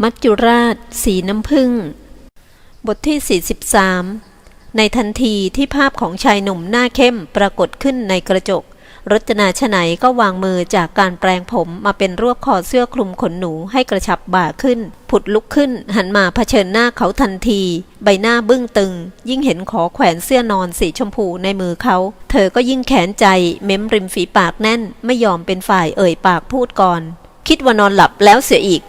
มัจจุราช สีน้ำผึ้งบทที่ 43 ในทันทีที่ภาพของชายหนุ่มหน้าเข้มปรากฏขึ้นในกระจก รจนาชไหนก็วางมือจากการแปลงผมมาเป็นรวบคอเสื้อคลุมขนหนูให้กระชับบ่าขึ้น ผุดลุกขึ้นหันมาเผชิญหน้าเขาทันที ใบหน้าบึ้งตึง ยิ่งเห็นขอแขวนเสื้อนอนสีชมพูในมือเขา เธอก็ยิ่งแขนใจ เม้มริมฝีปากแน่น ไม่ยอมเป็นฝ่ายเอ่ยปากพูดก่อน คิดว่านอนหลับแล้วเสียอีก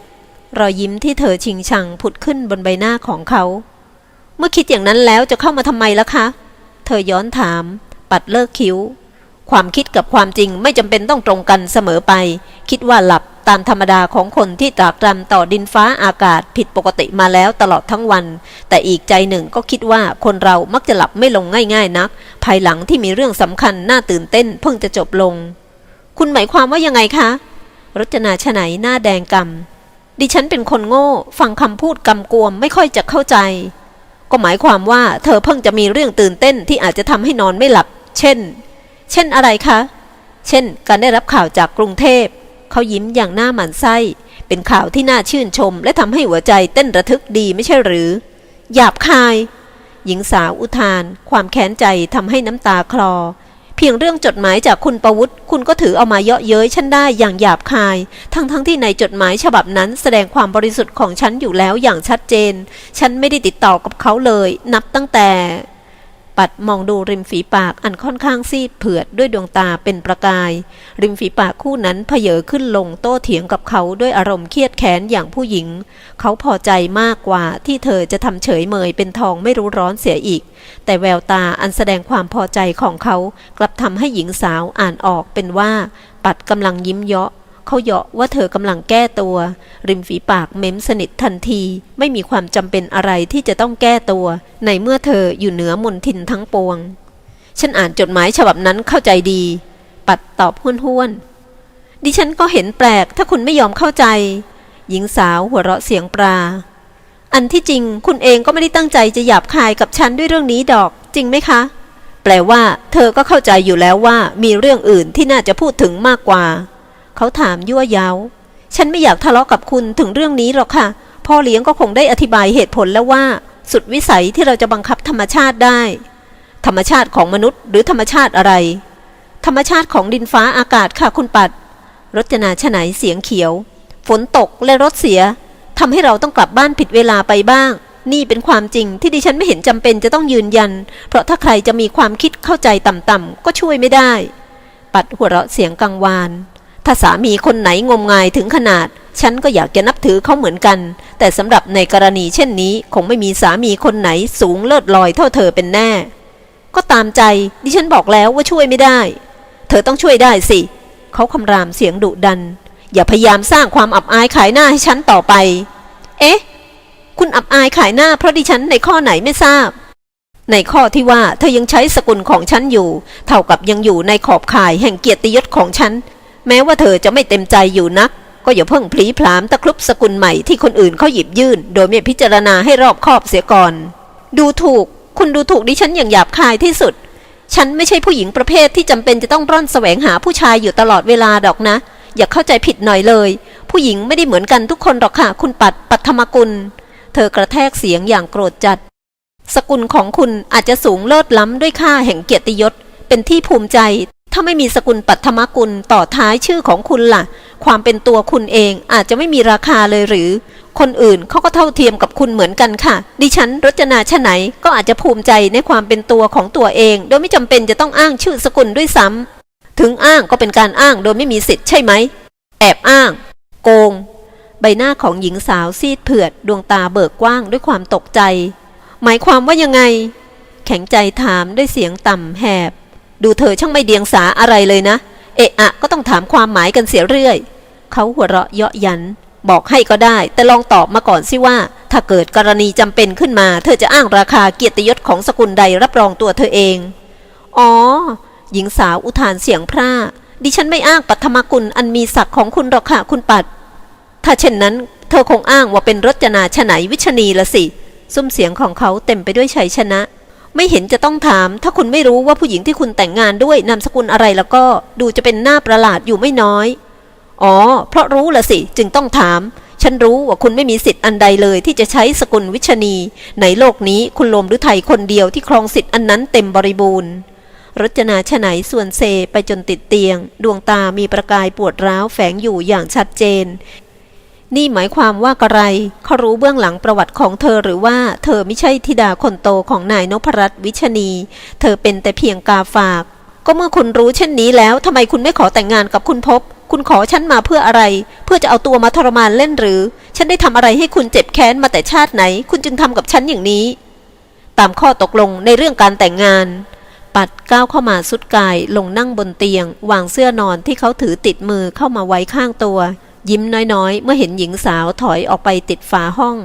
รอยยิ้มที่เธอชิงชังผุดขึ้นบนใบหน้าของเขา เมื่อคิดอย่างนั้นแล้วจะเข้ามาทำไมล่ะคะ เธอย้อนถาม ปัดเลิกคิ้ว ความคิดกับความจริงไม่จำเป็นต้องตรงกันเสมอไป คิดว่าหลับตามธรรมดาของคนที่ตรากตรำต่อดินฟ้าอากาศผิดปกติมาแล้วตลอดทั้งวัน แต่อีกใจหนึ่งก็คิดว่าคนเรามักจะหลับไม่ลงง่ายๆนัก ภายหลังที่มีเรื่องสำคัญน่าตื่นเต้นเพิ่งจะจบลง คุณหมายความว่ายังไงคะรจนาชไหนหน้าแดงกำ ดิฉันเป็นคนโง่ ฟังคำพูดกำกวมไม่ค่อยจะเข้าใจ ก็หมายความว่าเธอเพิ่งจะมีเรื่องตื่นเต้นที่อาจจะทำให้นอนไม่หลับ เช่น เช่นอะไรคะ เช่น การได้รับข่าวจากกรุงเทพ เขายิ้มอย่างหน้าหมันไส้ เป็นข่าวที่น่าชื่นชม และทำให้หัวใจเต้นระทึกดีไม่ใช่หรือ หยาบคาย หญิงสาวอุทาน ความแค้นใจทำให้น้ำตาคลอ พียงเรื่องจดหมายจากคุณประวุฒิคุณก็ถือเอามาเยาะเย้ยฉันได้อย่างหยาบคาย ทั้งๆทที่ในจดหมายฉบับนั้นแสดงความบริสุทธิ์ของฉันอยู่แล้วอย่างชัดเจน ฉันไม่ได้ติดต่อกับเขาเลย นับตั้งแต่ ปัดมองดูริมฝีปากอันค่อนข้างซีดเผือดด้วยดวงตาเป็นประกาย ริมฝีปากคู่นั้นเพเยอขึ้นลงโต้เถียงกับเขาด้วยอารมณ์เครียดแค้นอย่างผู้หญิง เขาพอใจมากกว่าที่เธอจะทำเฉยเมยเป็นทองไม่รู้ร้อนเสียอีก แต่แววตาอันแสดงความพอใจของเขา กลับทำให้หญิงสาวอ่านออกเป็นว่า ปัดกำลังยิ้มเยาะ เขาเหยาะว่าเธอกำลังแก้ตัว ริมฝีปากเม้มสนิททันที ไม่มีความจำเป็นอะไรที่จะต้องแก้ตัว ในเมื่อเธออยู่เหนือมนทินทั้งปวง ฉันอ่านจดหมายฉบับนั้นเข้าใจดี ปัดตอบห้วนๆดิฉันก็เห็นแปลกถ้าคุณไม่ยอมเข้าใจ หญิงสาวหัวเราะเสียงปลา อันที่จริงคุณเองก็ไม่ได้ตั้งใจจะหยาบคายกับฉันด้วยเรื่องนี้ดอก จริงไหมคะแปลว่า เธอก็เข้าใจอยู่แล้วว่ามีเรื่องอื่นที่น่าจะพูดถึงมากกว่า เขาถามยั่วเย้า ฉันไม่อยากทะเลาะกับคุณถึงเรื่องนี้หรอกค่ะ พ่อเลี้ยงก็คงได้อธิบายเหตุผลแล้วว่า สุดวิสัยที่เราจะบังคับธรรมชาติได้ ธรรมชาติของมนุษย์ หรือธรรมชาติอะไร ธรรมชาติของดินฟ้าอากาศค่ะคุณปัดรจนาชไหนเสียงเขียว ฝนตกและรถเสียทำให้เราต้องกลับบ้านผิดเวลาไปบ้าง นี่เป็นความจริงที่ดิฉันไม่เห็นจำเป็นจะต้องยืนยัน เพราะถ้าใครจะมีความคิดเข้าใจต่ำๆก็ช่วยไม่ได้ ปัดหัวเราะเสียงกังวาน ถ้าสามีคนไหนงมงายถึงขนาด ฉันก็อยากจะนับถือเขาเหมือนกัน แต่สำหรับในกรณีเช่นนี้คงไม่มีสามีคนไหนสูงเลิศลอยเท่าเธอเป็นแน่ ก็ตามใจดิฉันบอกแล้วว่าช่วยไม่ได้ เธอต้องช่วยได้สิเขาคำรามเสียงดุดัน อย่าพยายามสร้างความอับอายขายหน้าให้ฉันต่อไป เอ๊ะ คุณอับอายขายหน้าเพราะดิฉันในข้อไหนไม่ทราบ ในข้อที่ว่าเธอยังใช้สกุลของฉันอยู่ เท่ากับยังอยู่ในขอบข่ายแห่งเกียรติยศของฉัน แม้ว่าเธอจะไม่เต็มใจอยู่นัก ก็อย่าเพิ่งพลีพลามตะครุบสกุลใหม่ที่คนอื่นเขาหยิบยื่น โดยไม่พิจารณาให้รอบคอบเสียก่อน ดูถูก คุณดูถูกดิฉันอย่างหยาบคายที่สุด ฉันไม่ใช่ผู้หญิงประเภทที่จำเป็นจะต้องร่อนแสวงหาผู้ชายอยู่ตลอดเวลาดอกนะ อย่าเข้าใจผิดหน่อยเลย ผู้หญิงไม่ได้เหมือนกันทุกคนหรอกค่ะ คุณปัดปัทมกุล เธอกระแทกเสียงอย่างโกรธจัด สกุลของคุณอาจจะสูงเลิศล้ำด้วยค่าแห่งเกียรติยศเป็นที่ภูมิใจ ถ้าไม่มีสกุลปัทมกุลต่อท้ายชื่อของคุณล่ะ ความเป็นตัวคุณเองอาจจะไม่มีราคาเลยหรือ คนอื่นเขาก็เท่าเทียมกับคุณเหมือนกันค่ะ ดิฉันรจนาชไหนก็อาจจะภูมิใจในความเป็นตัวของตัวเอง โดยไม่จำเป็นจะต้องอ้างชื่อสกุลด้วยซ้ำถึงอ้างก็เป็นการอ้างโดยไม่มีสิทธิ์ใช่ไหม แอบอ้าง โกง ใบหน้าของหญิงสาวซีดเผือดดวงตาเบิกกว้างด้วยความตกใจ หมายความว่ายังไง แข็งใจถามด้วยเสียงต่ำแหบ ดูเธอช่างไม่เดียงสาอะไรเลยนะ เอะอะก็ต้องถามความหมายกันเสียเรื่อย เขาหัวเราะเยาะยัน บอกให้ก็ได้ แต่ลองตอบมาก่อนสิว่า ถ้าเกิดกรณีจำเป็นขึ้นมา เธอจะอ้างราคาเกียรติยศของสกุลใดรับรองตัวเธอเอง อ๋อ หญิงสาวอุทานเสียงพร่าดิฉันไม่อ้างปัทมกุลอันมีศักดิ์ของคุณหรอกค่ะคุณปัด ถ้าเช่นนั้นเธอคงอ้างว่าเป็นรจนาชไหนวิชนีละสิ ซุ้มเสียงของเขาเต็มไปด้วยชัยชนะ ไม่เห็นจะต้องถาม ถ้าคุณไม่รู้ว่าผู้หญิงที่คุณแต่งงานด้วยนามสกุลอะไรแล้วก็ดูจะเป็นหน้าประหลาดอยู่ไม่น้อย อ๋อ เพราะรู้ละสิ จึงต้องถาม ฉันรู้ว่าคุณไม่มีสิทธิ์อันใดเลยที่จะใช้สกุลวิชนี ในโลกนี้คุณลมฤทัยคนเดียวที่ครองสิทธิ์อันนั้นเต็มบริบูรณ์รจนาฉไหนส่วนเซไปจนติดเตียง ดวงตามีประกายปวดร้าวแฝงอยู่อย่างชัดเจน นี่หมายความว่ากระไร เขารู้เบื้องหลังประวัติของเธอหรือว่าเธอไม่ใช่ธิดาคนโตของนายนพรัตน์วิชนี เธอเป็นแต่เพียงกาฝาก ก็เมื่อคุณรู้เช่นนี้แล้วทำไมคุณไม่ขอแต่งงานกับคุณพบ คุณขอฉันมาเพื่ออะไร เพื่อจะเอาตัวมาทรมานเล่นหรือ ฉันได้ทำอะไรให้คุณเจ็บแค้นมาแต่ชาติไหน คุณจึงทำกับฉันอย่างนี้ ตามข้อตกลงในเรื่องการแต่งงานปัดก้าวเข้ามาสุดกายลงนั่งบนเตียง วางเสื้อนอนที่เขาถือติดมือเข้ามาไว้ข้างตัว ยิ้มน้อยๆ เมื่อเห็นหญิงสาวถอยออกไปติดฝาห้อง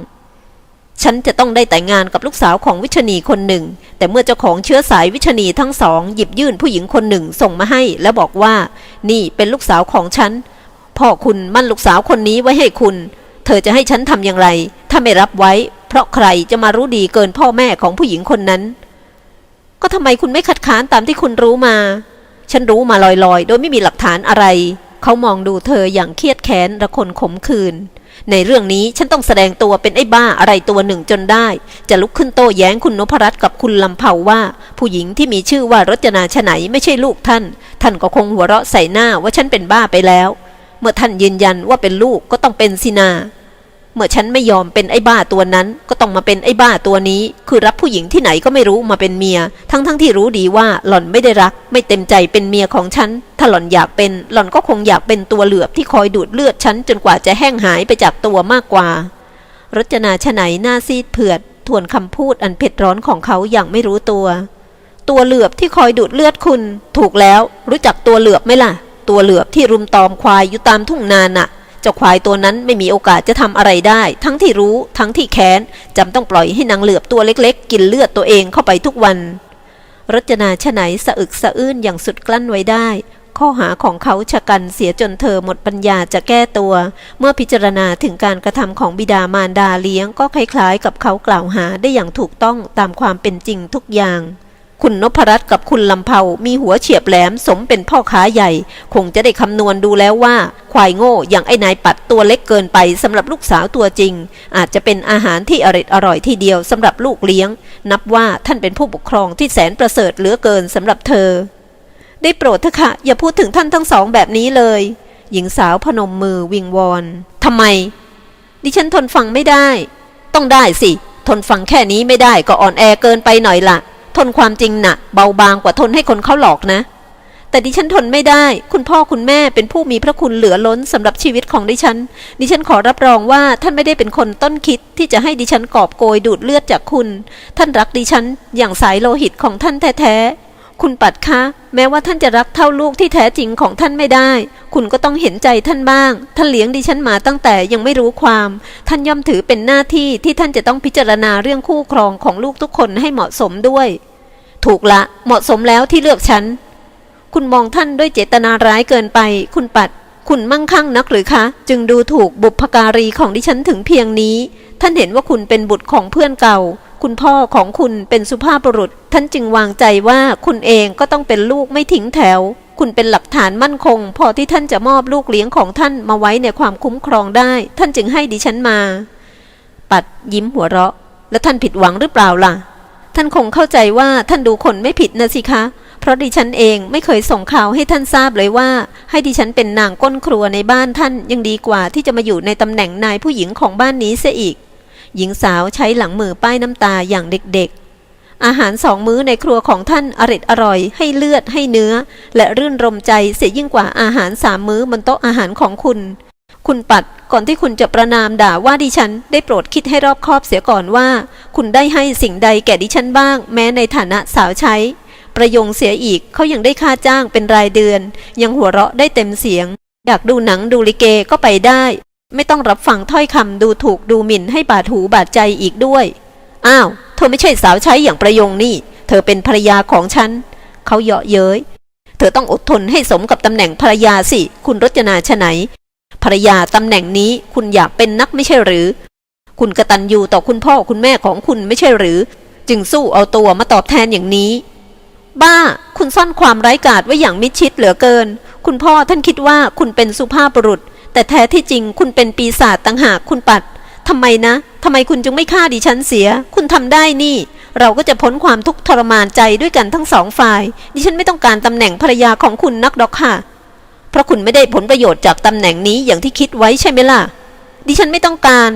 ฉันจะต้องได้แต่งงานกับลูกสาวของวิชนีคนหนึ่ง แต่เมื่อเจ้าของเชื้อสายวิชนีทั้งสอง หยิบยื่นผู้หญิงคนหนึ่งส่งมาให้ แล้วบอกว่า นี่เป็นลูกสาวของฉันพ่อคุณมั่นลูกสาวคนนี้ไว้ให้คุณ เธอจะให้ฉันทำอย่างไร ถ้าไม่รับไว้ เพราะใครจะมารู้ดีเกินพ่อแม่ของผู้หญิงคนนั้น ก็ทำไมคุณไม่คัดค้านตามที่คุณรู้มา ฉันรู้มาลอยๆ โดยไม่มีหลักฐานอะไร เขามองดูเธออย่างเครียดแค้นระคนขมขื่นในเรื่องนี้ฉันต้องแสดงตัวเป็นไอ้บ้าอะไรตัวหนึ่งจนได้ จะลุกขึ้นโต้แย้งคุณนพรัตน์กับคุณลำเผาว่า ผู้หญิงที่มีชื่อว่ารจนาชไหนไม่ใช่ลูกท่าน ท่านก็คงหัวเราะใส่หน้าว่าฉันเป็นบ้าไปแล้ว เมื่อท่านยืนยันว่าเป็นลูกก็ต้องเป็นสินา เมื่อฉันไม่ยอมเป็นไอ้บ้าตัวนั้น ก็ต้องมาเป็นไอ้บ้าตัวนี้ คือรับผู้หญิงที่ไหนก็ไม่รู้มาเป็นเมีย ทั้งๆทที่รู้ดีว่าหล่อนไม่ได้รัก ไม่เต็มใจเป็นเมียของฉัน ถ้าหล่อนอยากเป็น หล่อนก็คงอยากเป็นตัวเหลือบที่คอยดูดเลือดฉันจนกว่าจะแห้งหายไปจากตัวมากกว่า รจนาชไหนหน้าซีดเผือด ทวนคำพูดอันเผ็ดร้อนของเขาอย่างไม่รู้ตัว ตัวเหลือบที่คอยดูดเลือดคุณ ถูกแล้ว รู้จักตัวเหลือบไหมล่ะ ตัวเหลือบที่รุมตอมควายอยู่ตามทุ่งนาน่ะ เจ้าควายตัวนั้นไม่มีโอกาสจะทำอะไรได้ ทั้งที่รู้ทั้งที่แค้นจำต้องปล่อยให้นางเหลือบตัวเล็กๆ กินเลือดตัวเองเข้าไปทุกวัน รจนาชไหนสะอึกสะอื้นอย่างสุดกลั้นไว้ได้ ข้อหาของเขาชะกันเสียจนเธอหมดปัญญาจะแก้ตัว เมื่อพิจารณาถึงการกระทำของบิดามารดาเลี้ยงก็คล้ายๆ กับเขากล่าวหาได้อย่างถูกต้องตามความเป็นจริงทุกอย่าง คุณนพรัตน์กับคุณลำเผามีหัวเฉียบแหลมสมเป็นพ่อค้าใหญ่ คงจะได้คำนวณดูแล้วว่า ควายโง่อย่างไอ้นายปัดตัวเล็กเกินไปสำหรับลูกสาวตัวจริง อาจจะเป็นอาหารที่อร่อยอร่อยทีเดียวสำหรับลูกเลี้ยง นับว่าท่านเป็นผู้ปกครองที่แสนประเสริฐเหลือเกินสำหรับเธอ ได้โปรดเถอะค่ะอย่าพูดถึงท่านทั้งสองแบบนี้เลย หญิงสาวพนมมือวิงวอนทำไม ดิฉันทนฟังไม่ได้ ต้องได้สิ ทนฟังแค่นี้ไม่ได้ก็อ่อนแอเกินไปหน่อยละ ทนความจริงน่ะเบาบางกว่าทนให้คนเขาหลอกนะ แต่ดิฉันทนไม่ได้ คุณพ่อคุณแม่เป็นผู้มีพระคุณเหลือล้นสำหรับชีวิตของดิฉัน ดิฉันขอรับรองว่าท่านไม่ได้เป็นคนต้นคิดที่จะให้ดิฉันกอบโกยดูดเลือดจากคุณ ท่านรักดิฉันอย่างสายโลหิตของท่านแท้ๆ คุณปัดคะ แม้ว่าท่านจะรักเท่าลูกที่แท้จริงของท่านไม่ได้ คุณก็ต้องเห็นใจท่านบ้าง ท่านเลี้ยงดิฉันมาตั้งแต่ยังไม่รู้ความ ท่านย่อมถือเป็นหน้าที่ที่ท่านจะต้องพิจารณาเรื่องคู่ครองของลูกทุกคนให้เหมาะสมด้วย ถูกละ เหมาะสมแล้วที่เลือกฉัน คุณมองท่านด้วยเจตนาร้ายเกินไป คุณปัด คุณมั่งคั่งนักหรือคะ จึงดูถูกบุพการีของดิฉันถึงเพียงนี้ ท่านเห็นว่าคุณเป็นบุตรของเพื่อนเก่า คุณพ่อของคุณเป็นสุภาพบุรุษ ท่านจึงวางใจว่าคุณเองก็ต้องเป็นลูกไม่ทิ้งแถว คุณเป็นหลักฐานมั่นคง พอที่ท่านจะมอบลูกเลี้ยงของท่านมาไว้ในความคุ้มครองได้ ท่านจึงให้ดิฉันมา ปัดยิ้มหัวเราะ แล้วท่านผิดหวังหรือเปล่าล่ะ ท่านคงเข้าใจว่าท่านดูคนไม่ผิดนะสิคะ เพราะดิฉันเองไม่เคยส่งข่าวให้ท่านทราบเลยว่า ให้ดิฉันเป็นนางก้นครัวในบ้านท่านยังดีกว่าที่จะมาอยู่ในตำแหน่งนายผู้หญิงของบ้านนี้เสียอีก หญิงสาวใช้หลังมือป้ายน้ำตาอย่างเด็กๆ อาหารสองมื้อในครัวของท่านอริดอร่อย ให้เลือดให้เนื้อ และรื่นรมใจเสียยิ่งกว่าอาหารสามมื้อบนโต๊ะอาหารของคุณ คุณปัดก่อนที่คุณจะประนามด่าว่าดิฉันได้โปรดคิดให้รอบคอบเสียก่อนว่า คุณได้ให้สิ่งใดแก่ดิฉันบ้าง แม้ในฐานะสาวใช้ ประยงเสียอีกเขายังได้ค่าจ้างเป็นรายเดือน ยังหัวเราะได้เต็มเสียงอยากดูหนังดูลิเกก็ไปได้ ไม่ต้องรับฟังถ้อยคำดูถูกดูหมิ่นให้บาดหูบาดใจอีกด้วย อ้าว เธอไม่ใช่สาวใช้อย่างประยงนี่ เธอเป็นภรรยาของฉัน เขาเยาะเย้ย เธอต้องอดทนให้สมกับตำแหน่งภรรยาสิ คุณรจนาชไหน ภรรยาตำแหน่งนี้คุณอยากเป็นนักไม่ใช่หรือ คุณกระตันยูต่อคุณพ่อคุณแม่ของคุณไม่ใช่หรือ จึงสู้เอาตัวมาตอบแทนอย่างนี้ บ้า คุณซ่อนความไร้กาจไว้อย่างมิดชิดเหลือเกิน คุณพ่อท่านคิดว่าคุณเป็นสุภาพบุรุษ แต่แท้ที่จริงคุณเป็นปีศาจต่างหากคุณปัดทำไมนะทำไมคุณจึงไม่ฆ่าดิฉันเสีย คุณทำได้นี่ เราก็จะพ้นความทุกข์ทรมานใจด้วยกันทั้งสองฝ่าย ดิฉันไม่ต้องการตำแหน่งภรรยาของคุณนักดอกค่ะ เพราะคุณไม่ได้ผลประโยชน์จากตำแหน่งนี้อย่างที่คิดไว้ใช่ไหมล่ะ ดิฉันไม่ต้องการ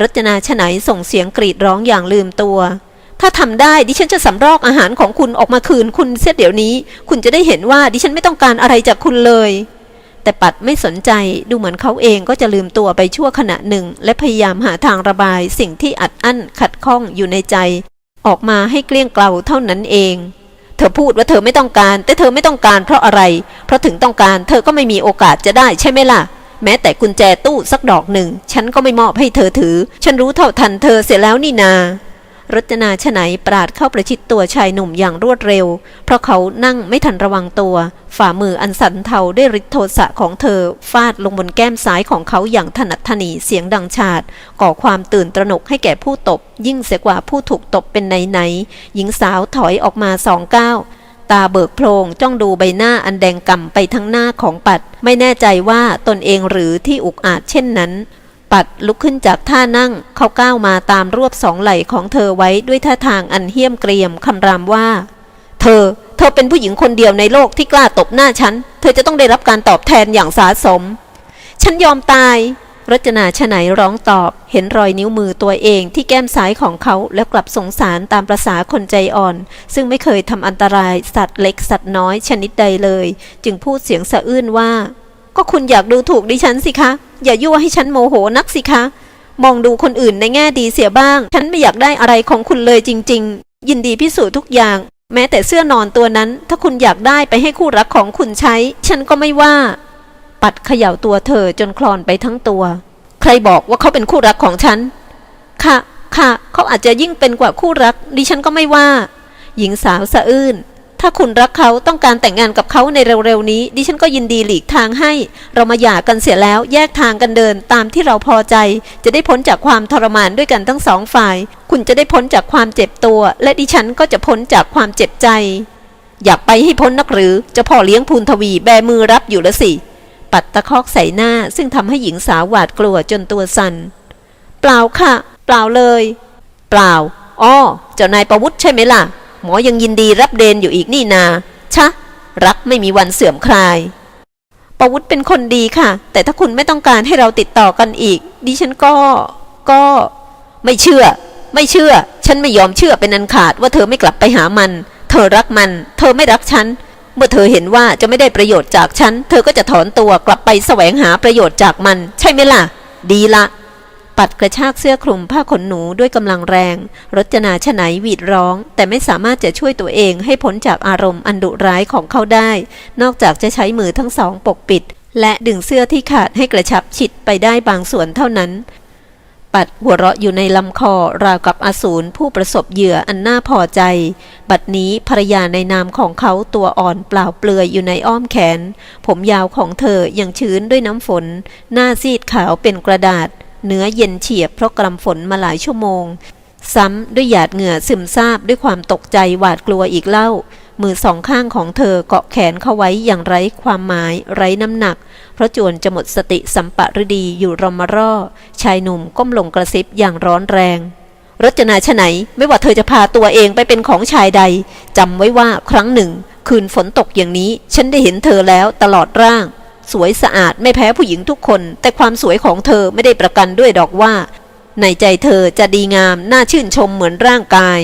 รจนาชไหนส่งเสียงกรีดร้องอย่างลืมตัว ถ้าทำได้ดิฉันจะสำรอกอาหารของคุณออกมาคืนคุณเสียเดี๋ยวนี้ คุณจะได้เห็นว่าดิฉันไม่ต้องการอะไรจากคุณเลย แต่ปัดไม่สนใจดูเหมือนเขาเองก็จะลืมตัวไปชั่วขณะหนึ่ง และพยายามหาทางระบายสิ่งที่อัดอั้นขัดข้องอยู่ในใจ ออกมาให้เกลี้ยงเกลาเท่านั้นเองเธอพูดว่าเธอไม่ต้องการ แต่เธอไม่ต้องการเพราะอะไร เพราะถึงต้องการเธอก็ไม่มีโอกาสจะได้ใช่ไหมล่ะ แม้แต่กุญแจตู้สักดอกหนึ่ง ฉันก็ไม่มอบให้เธอถือ ฉันรู้เท่าทันเธอเสียแล้วนี่นา รจนาชไหนปราดเข้าประชิดตัวชายหนุ่มอย่างรวดเร็ว เพราะเขานั่งไม่ทันระวังตัว ฝ่ามืออันสันเทาได้วยฤทธิโทสะของเธอ ฟาดลงบนแก้มซ้ายของเขาอย่างถนัดถนีเสียงดังชาดก่อความตื่นตระหนกให้แก่ผู้ตบ ยิ่งเสียกว่าผู้ถูกตบเป็นไหนๆหญิงสาวถอยออกมาสองก้าวตาเบิกโพลงจ้องดูใบหน้าอันแดงก่ำไปทั้งหน้าของปัด ไม่แน่ใจว่าตนเองหรือที่อุกอาจเช่นนั้น ปัดลุกขึ้นจากท่านั่ง เขาก้าวมาตามรวบสองไหล่ของเธอไว้ด้วยท่าทางอันเหี้ยมเกรียมคำรามว่า เธอ เธอเป็นผู้หญิงคนเดียวในโลกที่กล้าตบหน้าฉัน เธอจะต้องได้รับการตอบแทนอย่างสาสม ฉันยอมตาย รจนาชไหนร้องตอบ เห็นรอยนิ้วมือตัวเองที่แก้มซ้ายของเขาแล้วกลับสงสารตามประษาคนใจอ่อน ซึ่งไม่เคยทำอันตรายสัตว์เล็กสัตว์น้อยชนิดใดเลย จึงพูดเสียงสะอื้นว่า ก็คุณอยากดูถูกดิฉันสิคะ อย่ายั่วให้ฉันโมโหนักสิคะ มองดูคนอื่นในแง่ดีเสียบ้าง ฉันไม่อยากได้อะไรของคุณเลยจริง ๆ ยินดีพิสูจน์ทุกอย่าง แม้แต่เสื้อนอนตัวนั้น ถ้าคุณอยากได้ไปให้คู่รักของคุณใช้ ฉันก็ไม่ว่า ปัดเขย่าตัวเธอจนคลอนไปทั้งตัว ใครบอกว่าเขาเป็นคู่รักของฉัน ค่ะ ค่ะ เขาอาจจะยิ่งเป็นกว่าคู่รัก ดิฉันก็ไม่ว่า หญิงสาวสะอื้น ถ้าคุณรักเขาต้องการแต่งงานกับเขาในเร็วๆนี้ ดิฉันก็ยินดีหลีกทางให้ เรามาหย่ากันเสียแล้วแยกทางกันเดินตามที่เราพอใจ จะได้พ้นจากความทรมานด้วยกันทั้งสองฝ่าย คุณจะได้พ้นจากความเจ็บตัว และดิฉันก็จะพ้นจากความเจ็บใจ อยากไปให้พ้นนักหรือจะพ่อเลี้ยงพูนทวีแบมือรับอยู่ล้วสิ ปัดตะคอกใส่หน้าซึ่งทำให้หญิงสาวหวาดกลัวจนตัวสัน่นเปล่าค่ะ เปล่าเลย เปล่าอ้อเจ้านายประวุฒิใช่ไหมล่ะ หมอยังยินดีรับเดนอยู่อีกนี่นา ชะ รักไม่มีวันเสื่อมคลาย ประวุฒิเป็นคนดีค่ะ แต่ถ้าคุณไม่ต้องการให้เราติดต่อกันอีก ดิฉันก็ ก็ ไม่เชื่อ ไม่เชื่อ ฉันไม่ยอมเชื่อเป็นอันขาดว่าเธอไม่กลับไปหามัน เธอรักมัน เธอไม่รักฉัน เมื่อเธอเห็นว่าจะไม่ได้ประโยชน์จากฉัน เธอก็จะถอนตัวกลับไปแสวงหาประโยชน์จากมัน ใช่ไหมล่ะ ดีละ ปัดกระชากเสื้อคลุมผ้าขนหนูด้วยกำลังแรง รจนาชไหนหวีดร้อง แต่ไม่สามารถจะช่วยตัวเองให้พ้นจากอารมณ์อันดุร้ายของเขาได้ นอกจากจะใช้มือทั้งสองปกปิด และดึงเสื้อที่ขาดให้กระชับชิดไปได้บางส่วนเท่านั้น ปัดหัวเราะอยู่ในลำคอราวกับอสูรผู้ประสบเหยื่ออันน่าพอใจ บัดนี้ภรรยาในนามของเขาตัวอ่อนเปล่าเปลือยอยู่ในอ้อมแขน ผมยาวของเธอยังชื้นด้วยน้ำฝน หน้าซีดขาวเป็นกระดาษ เนื้อเย็นเฉียบเพราะกรำฝนมาหลายชั่วโมง ซ้ำด้วยหยาดเหงื่อซึมซาบด้วยความตกใจหวาดกลัวอีกเล่า มือสองข้างของเธอเกาะแขนเข้าไว้อย่างไร้ความหมายไร้น้ำหนัก เพราะจวนจะหมดสติสัมปะฤดีอยู่รมร่อชายหนุ่มก้มลงกระซิบอย่างร้อนแรงรจนาชไหนไม่ว่าเธอจะพาตัวเองไปเป็นของชายใดจำไว้ว่าครั้งหนึ่ง คืนฝนตกอย่างนี้ ฉันได้เห็นเธอแล้วตลอดร่าง สวยสะอาดไม่แพ้ผู้หญิงทุกคน แต่ความสวยของเธอไม่ได้ประกันด้วยดอกว่า ในใจเธอจะดีงามน่าชื่นชมเหมือนร่างกาย